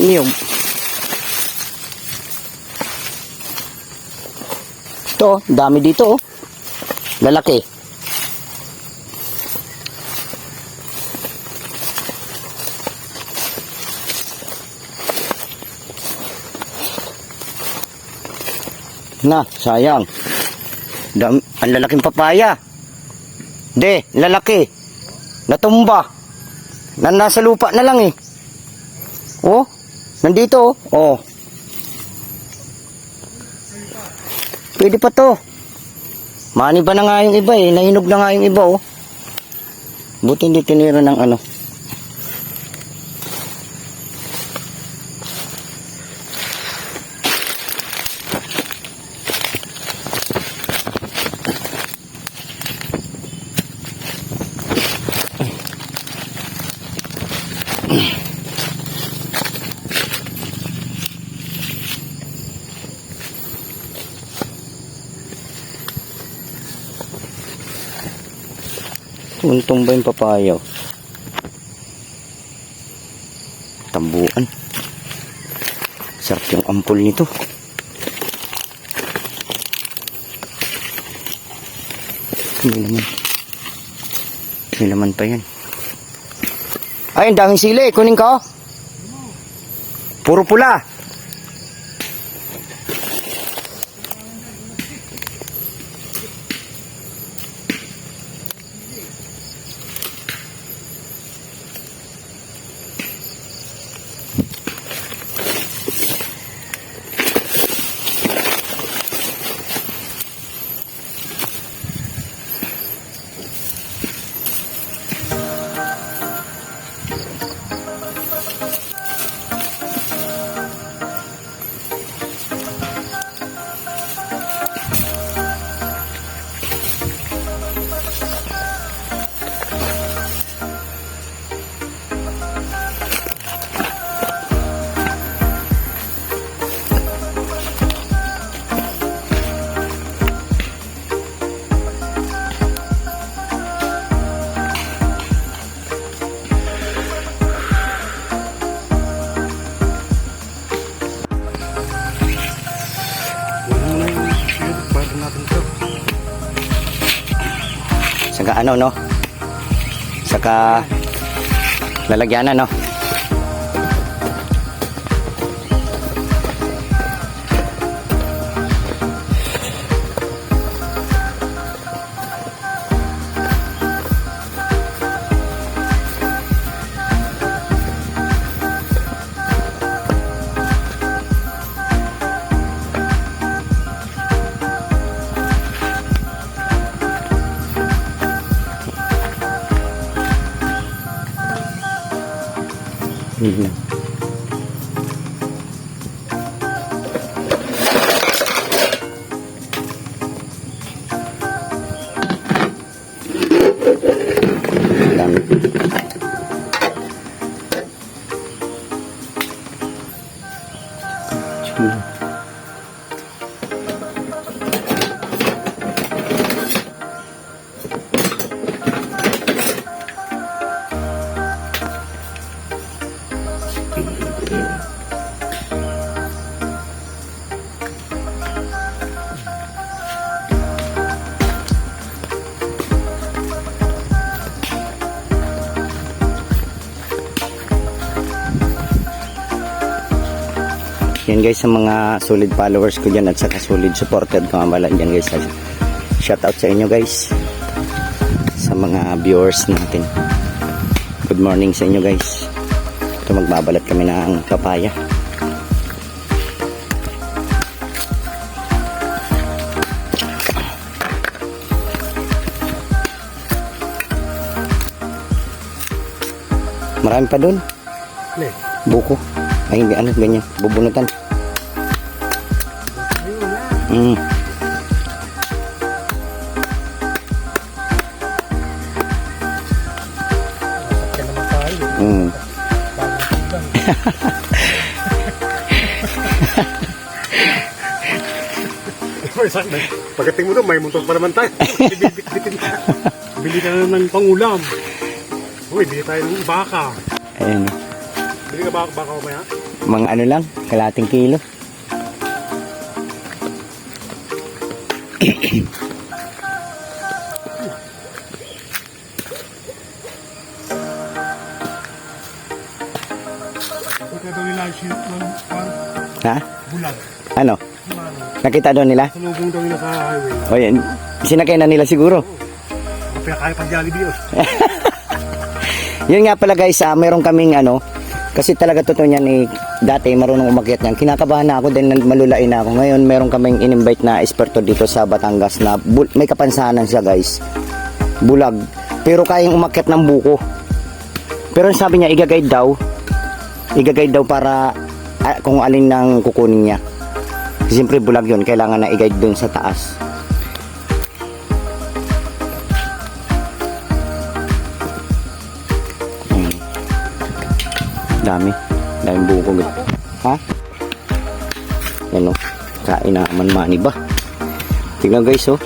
niyog. Ito, dami dito oh. Lalaki. Na, sayang. Dam, ang lalaking papaya. De, lalaki. Natumba. Na nasa lupa na lang eh. Oh, nandito oh. Pwede pa to. Mani pa na nga yung iba eh. Nahinog na nga yung iba oh. Buti hindi tinira ng ano. Untong ba yung papayaw? Tambuan. Sarap yung ampul nito. May laman. May laman pa yan. Ay, ang daming sili. Kunin ko. Puro pula. Saka ano, no? Saka lalagyan na, no? Mhm. Tsura. Yan guys sa mga solid followers ko dyan at saka solid supported ko mabala dyan guys. Shout out sa inyo guys. Sa mga viewers natin. Good morning sa inyo guys. Ito magbabalat kami ng papaya. Marami pa doon. Buko. Ay, hindi ano, ganyan. Bubunutan. Mm. Mm. Pagdating mo doon, may motor pa naman tayo. Bili ka na ng pangulam. Uy, bili tayo ng baka. Ayan. Bili ka baka, baka mamaya. Mga ano lang, kalating kilo. Ha? bulag. Ano? Nakita doon nila? Salubong daw nila sa highway. O yan, sinakay na nila siguro. Pinakaya pang Jollibee yun. Yun nga pala guys, ah, meron kaming ano, kasi talaga totoo niyan eh, dati marunong umakyat niyan. Kinakabahan na ako din malulain na ako. Ngayon meron kaming in-invite na esperto dito sa Batangas na may kapansanan siya guys. Bulag. Pero kayang umakyat ng buko. Pero sabi niya, igagayad daw. Igagayad daw para ah, kung alin nang kukunin niya. Siyempre bulag yun, kailangan na i-guide dun sa taas. Dami. Daming buko. ganun. Ha? Yan o. Kain na man ba? Tingnan guys oh.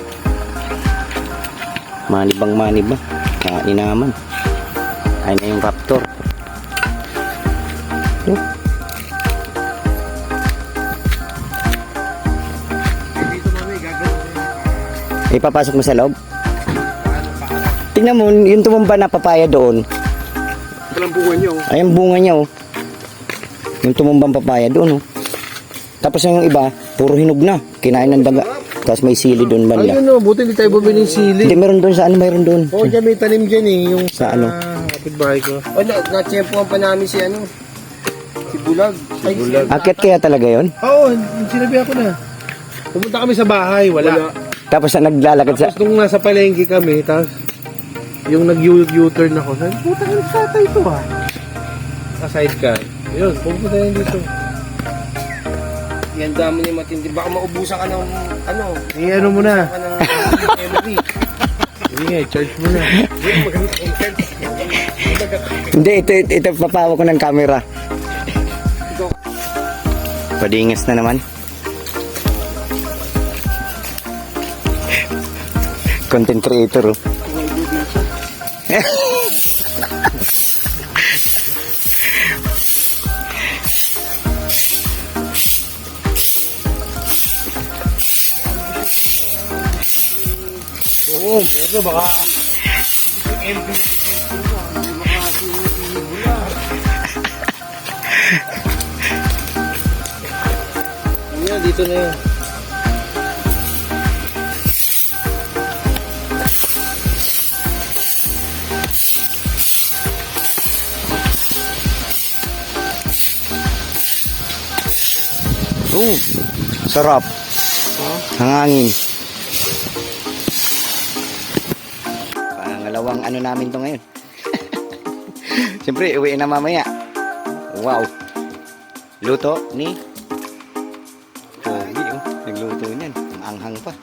Manibang maniba. Kain naman. Kain na yung raptor. Gagawin. Ipapasok mo sa loob. Tingnan mo, yung tumumba na papaya doon. Ito lang buwan niyo. Ay, ang bunga niya, oh. Yung tumumbang papaya doon, oh. Tapos yung iba, puro hinog na. Kinain ng daga. Tapos may sili doon banda. Ayun o, buti hindi tayo bumili ng sili. Hindi, meron doon sa ano, meron doon. Oo, dyan may tanim dyan eh, yung Sa ano? kapitbahay ko. O, na, na-tsempuhan pa namin si ano, si Bulag. Si Bulag. Akit kaya talaga yon. Oo, sinabi ako na. Pumunta kami sa bahay, wala. Tapos na naglalakad sa... Tapos nung nasa palengke kami, tapos yung nag-U-turn ako, sabi, puta ka tatay ito ah. Aside ka. Yun, pupunta yun dito. Yan dami ni matindi. Baka maubusan ka ng ano. Eh, ano mo na? Hindi nga, charge mo na. Hindi, ito, ito, ito papawa ko ng camera. Padingas na naman. Content creator, oh. Pero baka... Yan, dito na yun. Oh, sarap. Hangangin. Pangalawang ano namin to ngayon. Siyempre, uwi na mamaya. Wow. Luto ni Pogi, oh. Nagluto niyan. Ang anghang pa.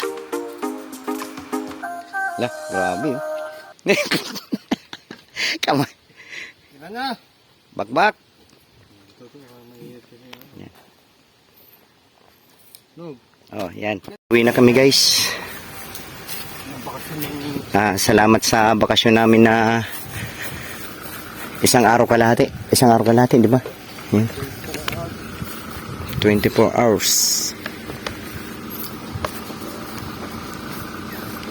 Lah, grabe, oh. Kamay. Tira na. Bakbak. No. Oh, yan. Uwi na kami guys. Ah, salamat sa bakasyon namin na isang araw kalahati. Isang araw kalahati, di ba? Yan. 24 hours.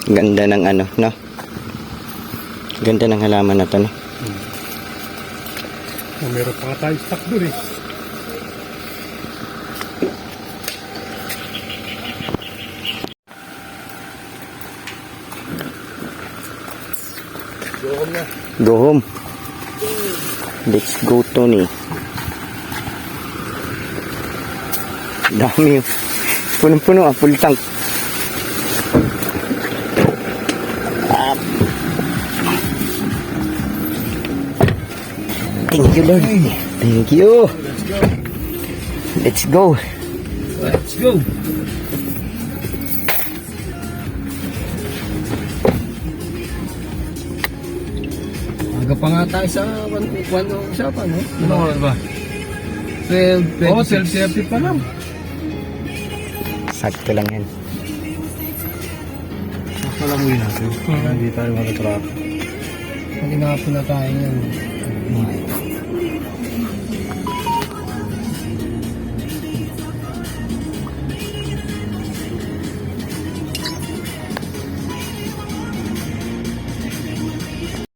Ganda ng ano, no? Ganda ng halaman na to, no? Oh, meron pa tayo stock doon eh. Go home. Let's go, Tony. Dami. oh. Punong-puno ah, full tank. Ah. Thank you, Lord. Thank you. Let's go. Let's go. Aga pa nga tayo sa one, one usapan, no? Ano oras ba? 12, Oo, 12.30 pa lang. Sakto lang yan. Palamuin natin. Hindi tayo mag-traffic. Pag inahapon na tayo yan.